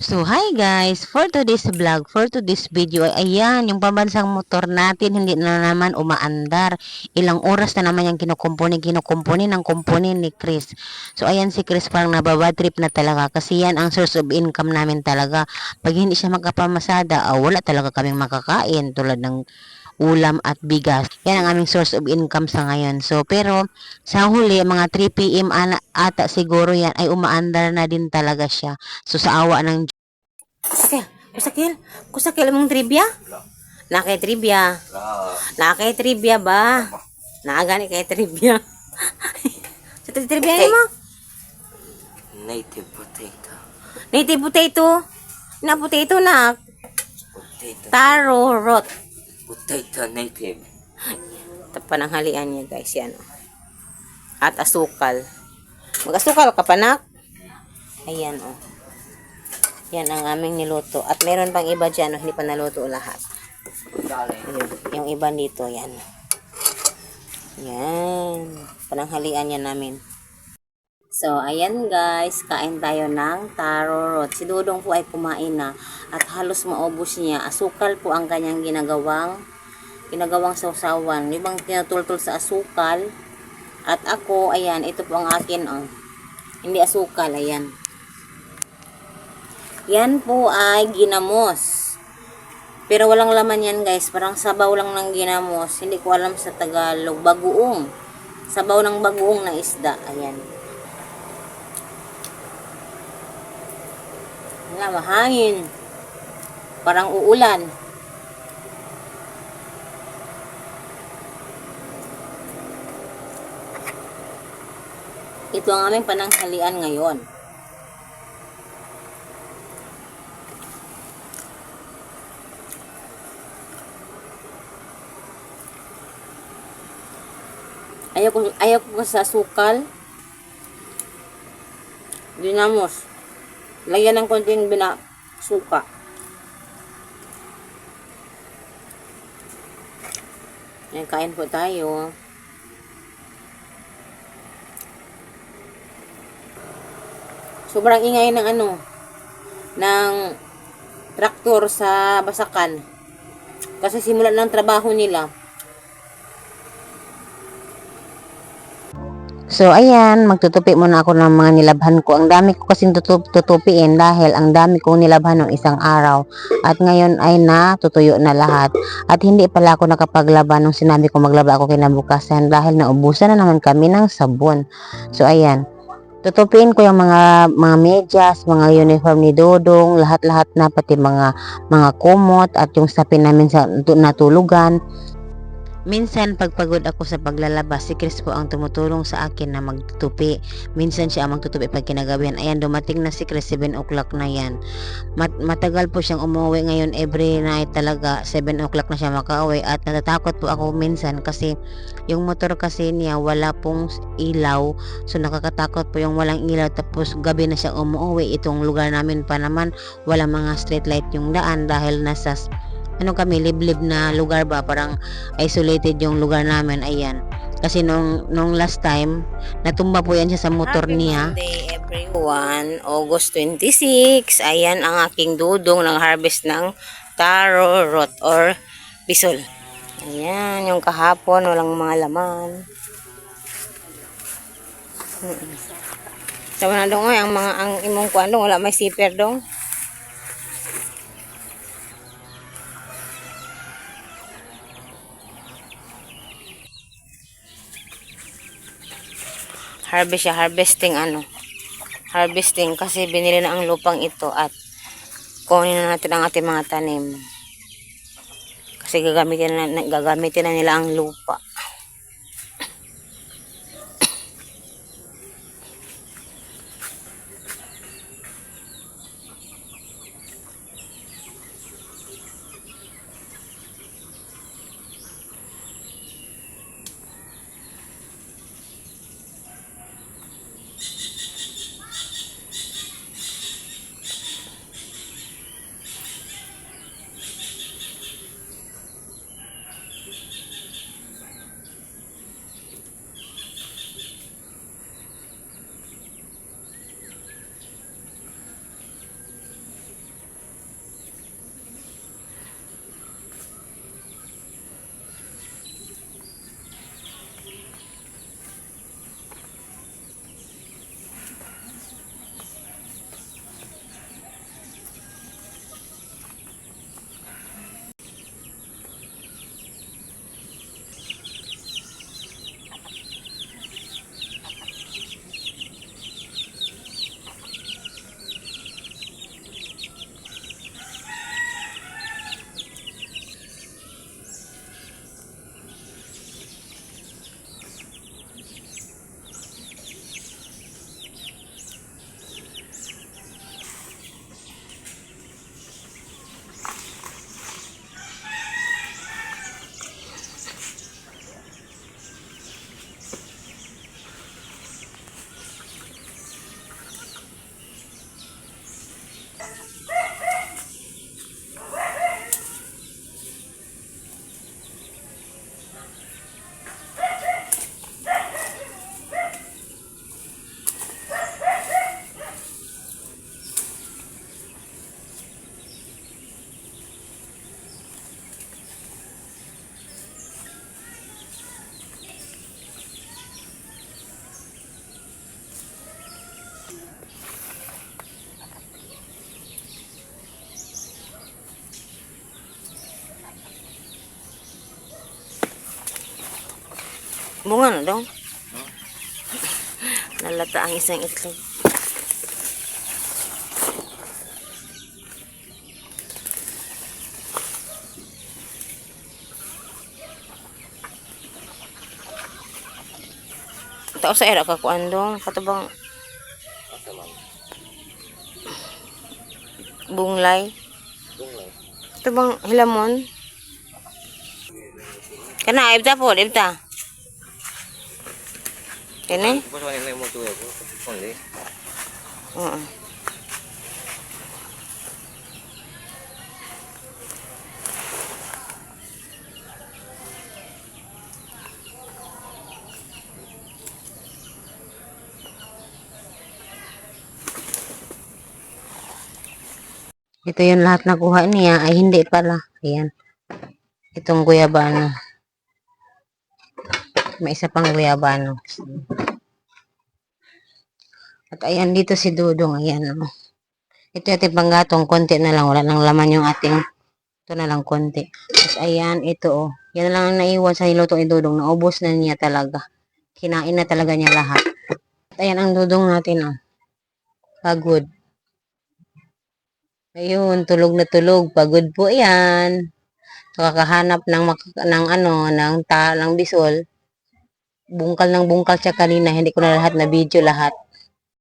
So, hi guys! For today's vlog, for today's video, ay ayan, yung pambansang motor natin, hindi na naman umaandar. Ilang oras na naman yung kinukumpuni, kinukumpuni ng kumpuni ni Chris. So, ayan si Chris parang nababad trip na talaga kasi yan ang source of income namin talaga. Pag hindi siya magkapamasada, ah, wala talaga kaming makakain tulad ng ulam at bigas. Yan ang aming source of income sa ngayon. So, pero sa huli, mga 3 p.m. ana- ata siguro yan ay umaandar na din talaga siya. So, sa awa ng Kusakil, kusakil, kusakil mong trivia? Na kay trivia. Na kay trivia ba? Naagani kay trivia. sa tri- trivia mo? Native potato. Native potato. Na potato na. Potato. Taro rot. Potato native. Pananghalian niya guys yan. oh. At asukal. Mag-asukal ka panak. Ayan oh. Yan ang aming niluto. At meron pang iba dyan, oh, hindi pa naluto lahat. Ayun, yung iba dito, yan. Yan. Pananghalian yan namin. So, ayan guys, kain tayo ng taro root. Si Dudong po ay kumain na at halos maubos niya. Asukal po ang kanyang ginagawang ginagawang sausawan. Yung bang tinutultol sa asukal. At ako, ayan, ito po ang akin, oh. Hindi asukal, ayan. Yan po ay ginamos. Pero walang laman yan guys. Parang sabaw lang ng ginamos. Hindi ko alam sa Tagalog. Bagoong. Sabaw ng bagoong na isda. Ayan. Wala, mahangin. Parang uulan. Ito ang aming pananghalian ngayon. Ayaw ko, ayaw ko sa sukal. Dinamos. Lagyan ng konting bina suka. Yan, kain po tayo. Sobrang ingay ng ano, ng traktor sa basakan. Kasi simulan ng trabaho nila. So, ayan, magtutupi muna ako ng mga nilabhan ko. Ang dami ko kasing tutup tutupiin dahil ang dami kong nilabhan ng isang araw. At ngayon ay natutuyo na lahat. At hindi pala ako nakapaglaban nung sinabi ko maglaba ako kinabukasan dahil naubusan na naman kami ng sabon. So, ayan. Tutupiin ko yung mga mga medyas, mga uniform ni Dodong, lahat-lahat na pati mga mga kumot at yung sapin namin sa natulugan. Minsan pagpagod ako sa paglalabas, si Chris po ang tumutulong sa akin na magtutupi. Minsan siya ang magtutupi pag kinagabihan. Ayan, dumating na si Chris, 7 o'clock na yan. Mat matagal po siyang umuwi ngayon every night talaga. 7 o'clock na siya makauwi at natatakot po ako minsan kasi yung motor kasi niya wala pong ilaw. So nakakatakot po yung walang ilaw tapos gabi na siya umuwi. Itong lugar namin pa naman wala mga street light yung daan dahil nasa ano kami, liblib na lugar ba, parang isolated yung lugar namin, ayan. Kasi nung, nung last time, natumba po yan siya sa motor niya. Monday everyone, August 26, ayan ang aking dudong ng harvest ng taro root or bisol. Ayan, yung kahapon, walang mga laman. Mm-mm. Sabi na dong, ang mga, ang imong kuan dong, wala may zipper dong. Harvest siya, harvesting ano, harvesting kasi binili na ang lupang ito at kunin na natin ang ating mga tanim. Kasi gagamitin na, gagamitin na nila ang lupa. Bunga na dong. Nalata ang isang itlog. Tao sa era ka kuan dong, katubang bunglay. Bunglay. Katubang hilamon. Kana ibta po, ibta. Kani? Pas man may mo tuyo ko. Only. Oo. Ito yung lahat na kuha niya ay hindi pala. Ayan. Itong guyabano. May isa pang guyabano. At ayan dito si Dudong. Ayan. Oh. Ito ating panggatong. Konti na lang. Wala nang laman yung ating. Ito na lang konti. Tapos ayan. Ito oh. Yan lang ang naiwan sa niluto ni Dudong. Naubos na niya talaga. Kinain na talaga niya lahat. At ayan ang Dudong natin oh. Pagod. Ayun, tulog na tulog. Pagod po yan. So, kakahanap ng, ng ano, ng ta, ng bisol. Bungkal ng bungkal siya kanina. Hindi ko na lahat na video lahat.